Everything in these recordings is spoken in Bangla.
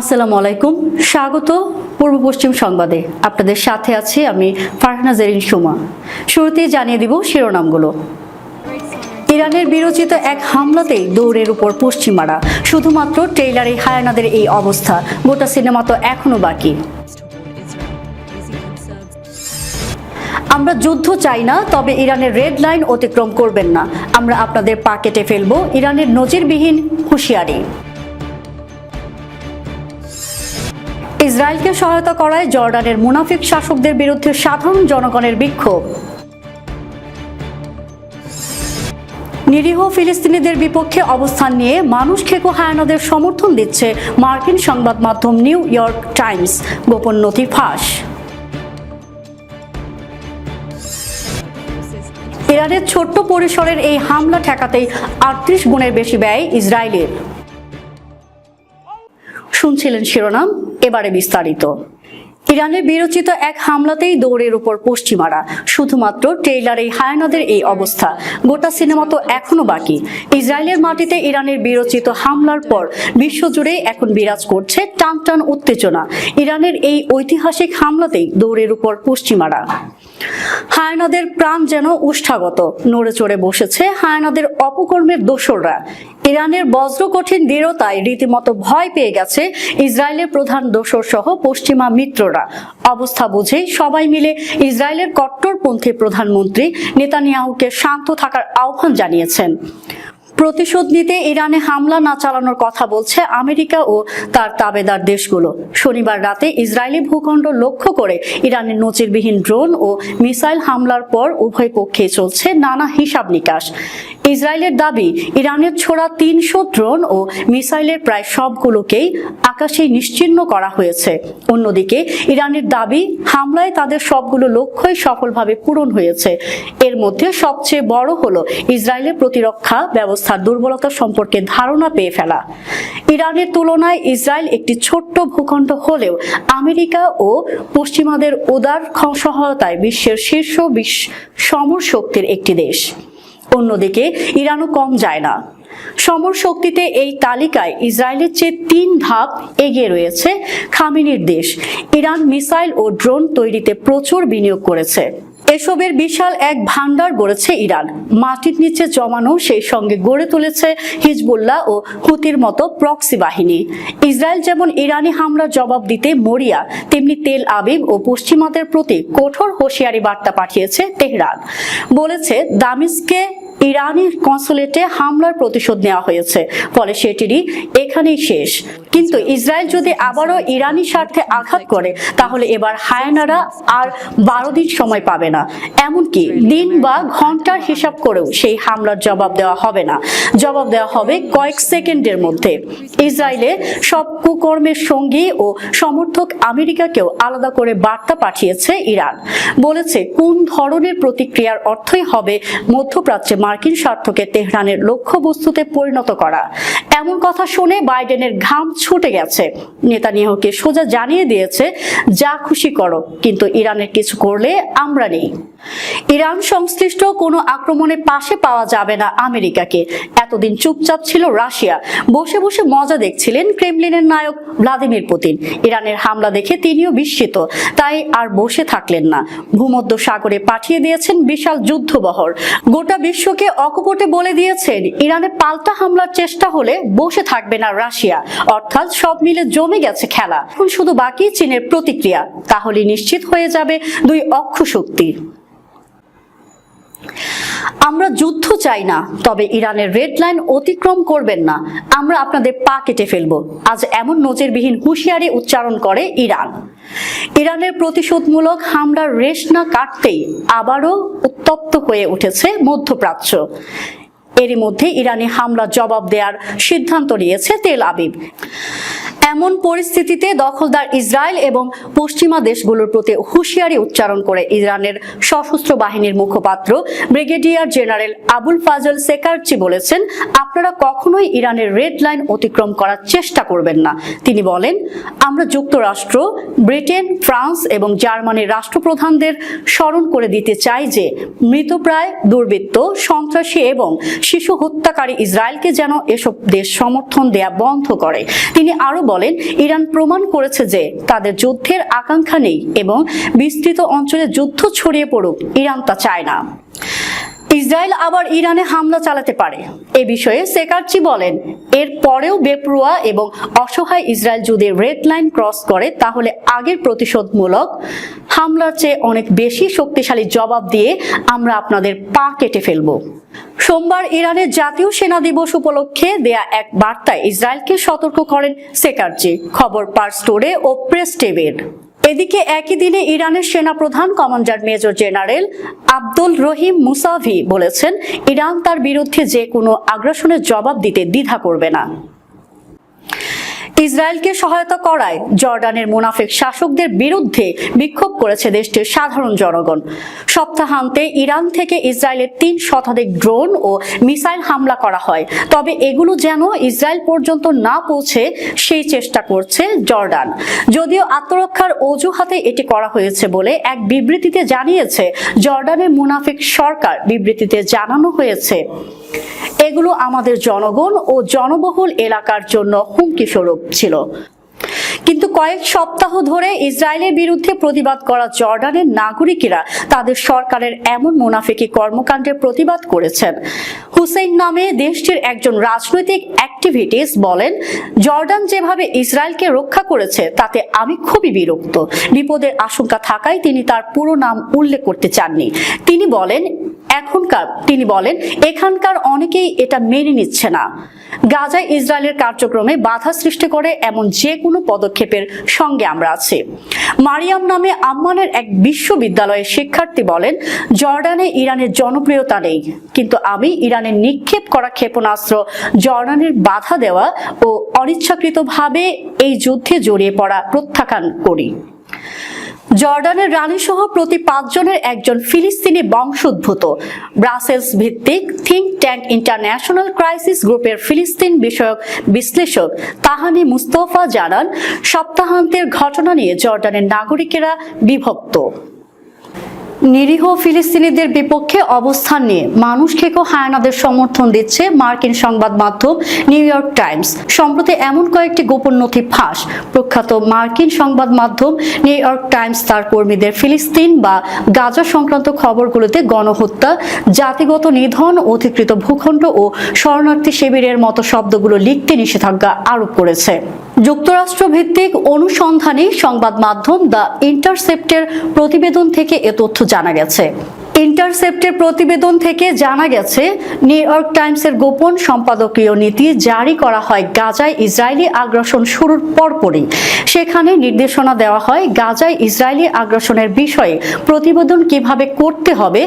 আসসালামু আলাইকুম। স্বাগত পূর্ব পশ্চিম সংবাদে। আপনাদের সাথে আছি আমি ফারহানা জেরিন সুমা। শুরুতেই জানিয়ে দিব শিরোনামগুলো। ইরানের বিরোচিত এক হামলাতেই দৌড়ের উপর পশ্চিমারা। শুধুমাত্র ট্রেইলারে হায়ানাদের এই অবস্থা। গোটা সিনেমা তো এখনও বাকি। আমরা যুদ্ধ চাই না, তবে ইরানের রেড লাইন অতিক্রম করবেন না। আমরা আপনাদের পা কেটে ফেলব ইরানের নজিরবিহীন হুঁশিয়ারি। ইসরায়েলকে সহায়তা করায় জর্ডানের মুনাফিক শাসকদের বিরুদ্ধে সাধারণ জনগণের বিক্ষোভ। নিরীহ ফিলিস্তিনিদের বিপক্ষে অবস্থান নিয়ে মানুষ খেকো হায়ানাদের সমর্থন দিচ্ছে মার্কিন সংবাদ মাধ্যম নিউ ইয়র্ক টাইমস। গোপন নথি ফাঁস। ইরানের ছোট্ট পরিসরের এই হামলা ঠেকাতেই আটত্রিশ গুণের বেশি ব্যয় ইসরায়েলের। শুনছিলেন শিরোনাম, এবারে বিস্তারিত। ইরানের বিরোচিত এক হামলাতেই দৌড়ের উপর পশ্চিমারা। শুধুমাত্র ট্রেইলারে হায়ানাদের এই অবস্থা। গোটা সিনেমা তো এখনও বাকি। ইসরায়েলের মাটিতে ইরানের বিরোচিত হামলার পর বিশ্বজুড়ে এখন বিরাজ করছে টান টান উত্তেজনা। ইরানের এই ঐতিহাসিক হামলাতেই দৌড়ের উপর পশ্চিমারা। হায়নাদের প্রাণ যেন উষ্ঠাগত। নড়ে চড়ে বসেছে হায়নাদের অপকর্মের দোসররা। ইরানের বজ্র কঠিন দৃঢ়তায় রীতিমতো ভয় পেয়ে গেছে ইসরায়েলের প্রধান দোসর সহ পশ্চিমা মিত্ররা। অবস্থা বুঝেই সবাই মিলে ইসরায়েলের কট্টরপন্থী প্রধানমন্ত্রী নেতানিয়াহুকে শান্ত থাকার আহ্বান জানিয়েছেন। প্রতিশোধ নিতে ইরানে হামলা না চালানোর কথা বলছে আমেরিকা ও তার তাবেদার দেশগুলো। শনিবার রাতে ইসরায়েলি ভূখণ্ড লক্ষ্য করে ইরানের নজিরবিহীন ড্রোন ও মিসাইল হামলার পর উভয় পক্ষে চলছে নানা হিসাব নিকাশ। ইসরায়েলের দাবি, ইরানের ছোড়া তিনশো ড্রোন ও মিসাইলের প্রায় সবগুলোকেই আকাশে নিশ্চিহ্ন করা হয়েছে। অন্যদিকে, ইরানের দাবি, হামলায় তাদের সবগুলো লক্ষ্যই সফলভাবে পূরণ হয়েছে। এর মধ্যে সবচেয়ে বড় হলো ইসরায়েলের প্রতিরক্ষা ব্যবস্থার দুর্বলতা সম্পর্কে ধারণা পেয়ে ফেলা। ইরানের তুলনায় ইসরায়েল একটি ছোট্ট ভূখণ্ড হলেও আমেরিকা ও পশ্চিমাদের উদার সহায়তায় বিশ্বের শীর্ষ বিশ্ব সমর শক্তির একটি দেশ। অন্যদিকে ইরানও কম যায় না। সমর শক্তিতে এই তালিকায় ইসরায়েলের চেয়ে তিন ধাপ এগিয়ে রয়েছে খামিনির দেশ। ইরান মিসাইল ও ড্রোন তৈরিতে প্রচুর বিনিয়োগ করেছে। এসবের বিশাল এক ভান্ডার গড়েছে ইরান। মাটির নিচে জমানো সেই সঙ্গে গড়ে তুলেছে হিজবুল্লাহ ও হুতির মতো প্রক্সি বাহিনী। ইসরায়েল যেমন ইরানি হামলার জবাব দিতে মরিয়া, তেমনি তেল আবিব ও পশ্চিমাদের প্রতি কঠোর হুঁশিয়ারি বার্তা পাঠিয়েছে তেহরান। বলেছে দামিস্কে ইরানি কনসুলেটে হামলার প্রতিশোধ নেওয়া হয়েছে। ফলে সেটিরই এখানেই শেষ। কিন্তু ইসরায়েল যদি আবারও ইরানি স্বার্থে আঘাত করে, তাহলে এবার হায়ানারা আর বারো দিন সময় পাবে না। এমনকি দিন বা ঘণ্টার হিসাব করেও সেই হামলার জবাব দেওয়া হবে না। জবাব দেওয়া হবে কয়েক সেকেন্ডের মধ্যে। ইসরায়েলে সব কুকর্মের সঙ্গী ও সমর্থক আমেরিকাকেও আলাদা করে বার্তা পাঠিয়েছে ইরান। বলেছে, কোন ধরনের প্রতিক্রিয়ার অর্থই হবে মধ্যপ্রাচ্যে মার্কিন স্বার্থকে তেহরানের লক্ষ্যবস্তুতে পরিণত করা। এমন কথা শুনে বাইডেনের ঘাম ছুটে গেছে। নেতানিয়াহুকে সোজা জানিয়ে দিয়েছে, যা খুশি করো, কিন্তু ইরানের কিছু করলে আমরা নেই। ইরান সংশ্লিষ্ট কোনো আক্রমণে পাশে পাওয়া যাবে না আমেরিকাকে। এতদিন চুপচাপ ছিল রাশিয়া। বসে বসে মজা দেখছিলেন ক্রেমলিনের নায়ক ভ্লাদিমির পুতিন। ইরানের হামলা দেখে তিনিও বিস্মিত। তাই আর বসে থাকলেন না। ভূমধ্য সাগরে পাঠিয়ে দিয়েছেন বিশাল যুদ্ধবহর। গোটা বিশ্বকে অকপটে বলে দিয়েছেন, ইরানে পাল্টা হামলার চেষ্টা হলে বসে থাকবে না রাশিয়া। অর্থাৎ সব মিলে জমে গেছে খেলা। এখন শুধু বাকি চীনের প্রতিক্রিয়া। তাহলে নিশ্চিত হয়ে যাবে দুই অক্ষ শক্তি। আমরা যুদ্ধ চাই না, তবে ইরানের রেড লাইন অতিক্রম করবেন না। আমরা আপনাদের পা কেটে ফেলব। আজ এমন নজিরবিহীন হুঁশিয়ারি উচ্চারণ করে ইরান। ইরানের প্রতিশোধমূলক হামলার রেশ না কাটতেই আবারও উত্তপ্ত হয়ে উঠেছে মধ্যপ্রাচ্য। এরই মধ্যে ইরানি হামলা জবাব দেওয়ার সিদ্ধান্ত নিয়েছে তেল আবিব। এমন পরিস্থিতিতে দখলদার ইসরায়েল এবং পশ্চিমা দেশগুলোর প্রতি হুঁশিয়ারি উচ্চারণ করে ইরানের সশস্ত্র বাহিনীর মুখপাত্র brigadier general Abul Fazl Shekarchi বলেছেন, আপনারা কখনোই ইরানের রেড লাইন অতিক্রম করার চেষ্টা করবেন না। তিনি বলেন, আমরা যুক্তরাষ্ট্র, ব্রিটেন, ফ্রান্স এবং জার্মানির রাষ্ট্রপ্রধানদের স্মরণ করে দিতে চাই যে মৃতপ্রায়, দুর্বৃত্ত, সন্ত্রাসী এবং শিশু হত্যাকারী ইসরায়েলকে যেন এসব দেশ সমর্থন দেয়া বন্ধ করে। তিনি আরও বলেন বলেন, ইরান প্রমাণ করেছে যে তাদের যুদ্ধের আকাঙ্ক্ষা নেই এবং বিস্তৃত অঞ্চলে যুদ্ধ ছড়িয়ে পড়ুক, ইরান তা চায় না। ইসরায়েল আবার ইরানে হামলা চালাতে পারে। এ বিষয়ে সেকারচি বলেন, এর পরেও বেপরোয়া এবং অসহায় ইসরায়েল যদি রেড লাইন ক্রস করে, তাহলে আগের প্রতিশোধমূলক হামলার চেয়ে অনেক বেশি শক্তিশালী জবাব দিয়ে আমরা আপনাদের পা কেটে ফেলব। সোমবার ইরানের জাতীয় সেনা দিবস উপলক্ষে দেয়া এক বার্তায় ইসরায়েলকে সতর্ক করেন সেকারজি খবর পার স্টোরে ও প্রেস টেবের। এদিকে একই দিনে ইরানের সেনা প্রধান commander major general Abdul Rahim Mousavi বলেছেন, ইরান তার বিরুদ্ধে যে কোনো আগ্রাসনের জবাব দিতে দ্বিধা করবে না। ইসরায়েলকে সহায়তা করায় জর্ডানের মুনাফিক শাসকদের বিরুদ্ধে বিক্ষোভ করেছে দেশটির সাধারণ জনগণ। সপ্তাহান্তে ইরান থেকে ইসরায়েলের তিন শতাধিক ড্রোন ও মিসাইল হামলা করা হয়। তবে এগুলো যেন ইসরায়েল পর্যন্ত না পৌঁছে, সেই চেষ্টা করছে জর্ডান। যদিও আত্মরক্ষার অজুহাতে এটি করা হয়েছে বলে এক বিবৃতিতে জানিয়েছে, জর্ডানের মুনাফিক সরকার বিবৃতিতে জানানো হয়েছে। এগুলো আমাদের জনগণ ও জনবহুল এলাকার জন্য হুমকি স্বরূপ ছিল। কিন্তু কয়েক সপ্তাহ ধরে ইসরায়েলের বিরুদ্ধে প্রতিবাদ করা জর্ডানের নাগরিকেরা তাদের সরকারের এমন মুনাফিকি কর্মকাণ্ডের প্রতিবাদ করেছেন। হুসেইন নামে দেশটির একজন রাজনৈতিক অ্যাক্টিভিটিস বলেন, জর্ডান যেভাবে ইসরায়েলকে রক্ষা করেছে, তাতে আমি খুবই বিরক্ত। বিপদের আশঙ্কা থাকায় তিনি তার পুরো নাম উল্লেখ করতে চাননি। তিনি বলেন এখনকার, তিনি বলেন, এখানকার অনেকেই এটা মেনে নিচ্ছে না। গাজায় ইসরায়েলের কার্যক্রমে বাধা সৃষ্টি করে এমন যে কোনো পদক্ষেপের সঙ্গে আমরা আছি। মারিয়াম নামে আম্মানের এক বিশ্ববিদ্যালয়ের শিক্ষার্থী বলেন, জর্ডানে ইরানের জনপ্রিয়তা নেই, কিন্তু আমি ইরানের নিক্ষেপ করা ক্ষেপণাস্ত্র জর্ডানের বাধা দেওয়া ও অনিচ্ছাকৃতভাবে এই যুদ্ধে জড়িয়ে পড়া প্রত্যাখ্যান করি। জর্ডানের রানী সহ প্রতি পাঁচজনের একজন ফিলিস্তিনি বংশোদ্ভূত। ব্রাসেলস ভিত্তিক থিঙ্ক ট্যাঙ্ক ইন্টারন্যাশনাল ক্রাইসিস গ্রুপের ফিলিস্তিন বিষয়ক বিশ্লেষক তাহানি মুস্তফা জানান, সপ্তাহান্তের ঘটনা নিয়ে জর্ডানের নাগরিকেরা বিভক্ত। নিরীহ ফিলিস্তিনিদের বিপক্ষে অবস্থান নিয়ে মানুষ খেকো হায়ানাদের সমর্থন দিচ্ছে মার্কিন সংবাদ মাধ্যম নিউ ইয়র্ক টাইমস। সম্প্রতি এমন কয়েকটি গোপন নথি ফাঁস। প্রখ্যাত মার্কিন সংবাদ মাধ্যম নিউ ইয়র্ক টাইমস তার কর্মীদের ফিলিস্তিন বা গাজা সংক্রান্ত খবরগুলোতে গণহত্যা, জাতিগত নিধন, অধিকৃত ভূখণ্ড ও শরণার্থী শিবিরের মতো শব্দগুলো লিখতে নিষেধাজ্ঞা আরোপ করেছে। যুক্তরাষ্ট্র ভিত্তিক অনুসন্ধানী সংবাদ মাধ্যম দ্য ইন্টারসেপ্টের প্রতিবেদন থেকে এ তথ্য জানা গেছে। ইন্টারসেপ্টের প্রতিবেদন থেকে জানা গেছে, নিউ ইয়র্ক টাইমসের গোপন সম্পাদকীয় নীতি জারি করা হয় গাজায় ইসরায়েলি আগ্রাসন শুরুর পরপরই। সেখানে নির্দেশনা দেওয়া হয় গাজায় ইসরায়েলি আগ্রাসনের বিষয়ে প্রতিবেদন কীভাবে করতে হবে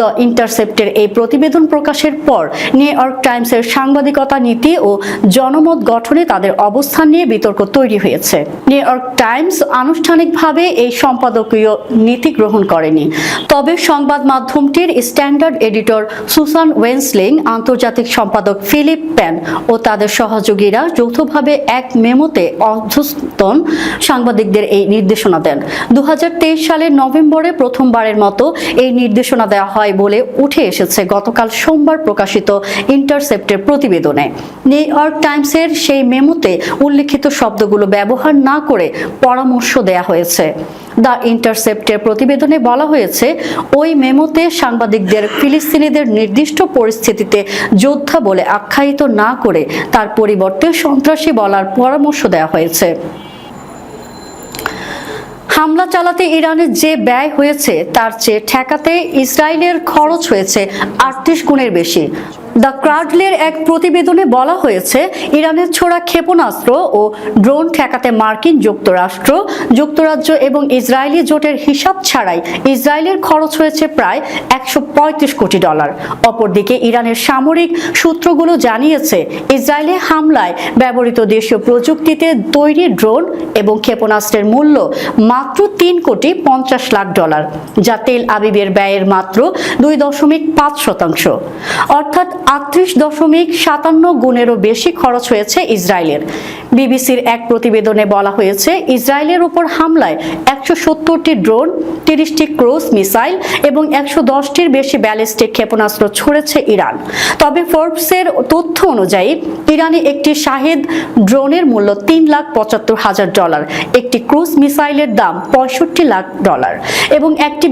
দ্য ইন্টারসেপ্টের এই প্রতিবেদন প্রকাশের পর নিউ ইয়র্ক টাইমসের সাংবাদিকতা নীতি ও জনমত গঠনে তাদের অবস্থান নিয়ে বিতর্ক তৈরি হয়েছে। নিউ ইয়র্ক টাইমস আনুষ্ঠানিকভাবে এই সম্পাদকীয় নীতি গ্রহণ করেনি। তবে সংবাদ মাধ্যমটির স্ট্যান্ডার্ড এডিটর সুসান ওয়েন্সলিং, আন্তর্জাতিক সম্পাদক ফিলিপ প্যান ও তাদের সহযোগীরা যৌথভাবে এক মেমোতে অধ্যস্তন সাংবাদিকদের এই নির্দেশনা দেন। দু হাজার তেইশ সালের নভেম্বরে প্রথমবারের মতো এই নির্দেশনা দেওয়া হয়। বলে উঠে এসেছে গতকাল সোমবার প্রকাশিত ইন্টারসেপ্টের প্রতিবেদনে। নিউ ইয়র্ক টাইমসের সেই মেমোতে উল্লিখিত শব্দগুলো ব্যবহার না করে পরামর্শ দেয়া হয়েছে। দ্য ইন্টারসেপ্টের প্রতিবেদনে বলা হয়েছে, ওই মেমোতে সাংবাদিকদের ফিলিস্তিনিদের নির্দিষ্ট পরিস্থিতিতে যোদ্ধা বলে আখ্যায়িত না করে তার পরিবর্তে সন্ত্রাসী বলার পরামর্শ দেওয়া হয়েছে। হামলা চালাতে ইরানের যে ব্যয় হয়েছে, তার চেয়ে ঠেকাতে ইসরায়েলের খরচ হয়েছে আটত্রিশ গুণের বেশি। দ্য ক্রাডলের এক প্রতিবেদনে বলা হয়েছে, ইরানের ছোড়া ক্ষেপণাস্ত্র ও ড্রোন ঠেকাতে মার্কিন যুক্তরাষ্ট্র, যুক্তরাজ্য এবং ইসরায়েলি জোটের হিসাব ছাড়াই ইসরায়েলের খরচ হয়েছে প্রায় একশো পঁয়ত্রিশ কোটি ডলার। অপরদিকে ইরানের সামরিক সূত্রগুলো জানিয়েছে, ইসরায়েলে হামলায় ব্যবহৃত দেশীয় প্রযুক্তিতে তৈরি ড্রোন এবং ক্ষেপণাস্ত্রের মূল্য মাত্র তিন কোটি পঞ্চাশ লাখ ডলার, যা তেল আবিবের ব্যয়ের মাত্র দুই দশমিক পাঁচ শতাংশ। অর্থাৎ আটত্রিশ দশমিক সাতান্ন গুণেরও বেশি খরচ হয়েছে ইসরায়েলের। বিবিসির এক প্রতিবেদনে বলা হয়েছে, ইসরায়েলের উপর হামলায় একশো সত্তরটি ড্রোন, তিরিশটি ক্রুজ মিসাইল এবং একশো দশটির বেশি ব্যালিস্টিক ক্ষেপণাস্ত্র ছড়েছে ইরান। তবে ফোর্বসের তথ্য অনুযায়ী, ইরানে একটি শাহেদ ড্রোনের মূল্য তিন লাখ পঁচাত্তর হাজার ডলার, একটি ক্রুজ মিসাইলের দাম পঁয়ষট্টি লাখ ডলার এবং একটি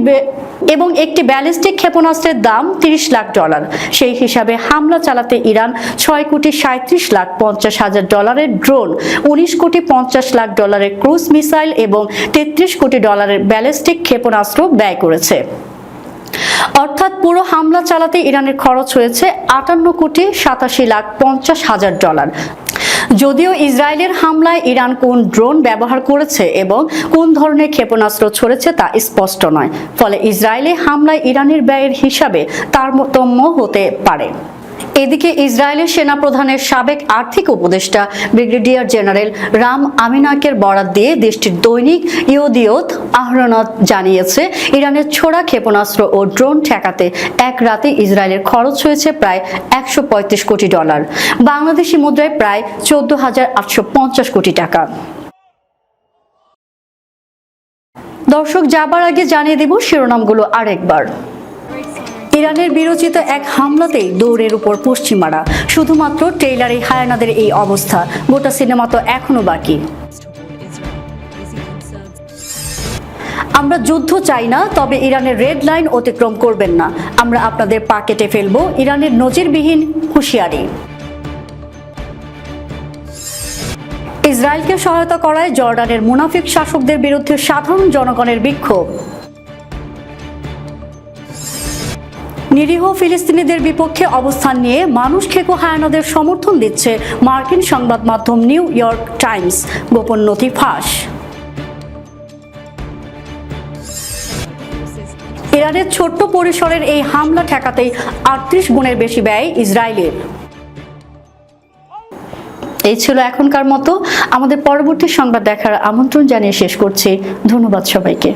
এবং একটি ব্যালিস্টিক ক্ষেপণাস্ত্রের দাম তিরিশ লাখ ডলার। সেই হিসাবে হামলা চালাতে ইরান ছয় কোটি সাঁত্রিশ লাখ পঞ্চাশ হাজার ডলারের ড্রোন, উনিশ কোটি পঞ্চাশ লাখ ডলারের ক্রুজ মিসাইল এবং তেত্রিশ কোটি ডলারের ব্যালিস্টিক ক্ষেপণাস্ত্র ব্যয় করেছে। অর্থাৎ পুরো হামলা চালাতে ইরানের খরচ হয়েছে আটান্ন কোটি সাতাশি লাখ পঞ্চাশ হাজার ডলার। যদিও ইসরায়েলের হামলায় ইরান কোন ড্রোন ব্যবহার করেছে এবং কোন ধরনের ক্ষেপণাস্ত্র ছড়েছে তা স্পষ্ট নয়। ফলে ইসরায়েলে হামলায় ইরানের ব্যয়ের হিসাবে তারতম্য হতে পারে। এদিকে ইসরায়েলের সেনাপ্রধানের সাবেক আর্থিক উপদেষ্টা ব্রিগেডিয়ার জেনারেল রাম আমিনাকের বরাত দিয়ে দেশটির দৈনিক ইউদিয়ত আহরনত জানিয়েছে, ইরানের ছোড়া ক্ষেপণাস্ত্র ও ড্রোন ঠেকাতে এক রাতে ইসরায়েলের খরচ হয়েছে প্রায় একশো পঁয়ত্রিশ কোটি ডলার। বাংলাদেশি মুদ্রায় প্রায় চোদ্দ হাজার আটশো কোটি টাকা। দর্শক, যাবার আগে জানিয়ে দেব শিরোনামগুলো আরেকবার। ইরানের বিরোচিত এক হামলাতেই দৌড়ের উপর পশ্চিমারা। শুধুমাত্র ট্রেইলারে হায়ানাদের এই অবস্থা। গোটা সিনেমা তো এখনও বাকি। আমরা যুদ্ধ চাই না, তবে ইরানের রেড লাইন অতিক্রম করবেন না। আমরা আপনাদের পা কেটে ফেলব ইরানের নজিরবিহীন হুঁশিয়ারি। ইসরায়েলকে সহায়তা করায় জর্ডানের মুনাফিক শাসকদের বিরুদ্ধে সাধারণ জনগণের বিক্ষোভ। নিরীহ ফিলিস্তিনিদের বিপক্ষে অবস্থান নিয়ে মানুষ খেকো হায়ানাদের সমর্থন দিচ্ছে মার্কিন সংবাদ মাধ্যম নিউ ইয়র্ক টাইমস। গোপন নথি ফাঁস। ইরানের ছোট্ট পরিসরের এই হামলা ঠেকাতেই আটত্রিশ গুণের বেশি ব্যয় ইসরায়েলের। এই ছিল এখনকার মতো। আমাদের পরবর্তী সংবাদ দেখার আমন্ত্রণ জানিয়ে শেষ করছি। ধন্যবাদ সবাইকে।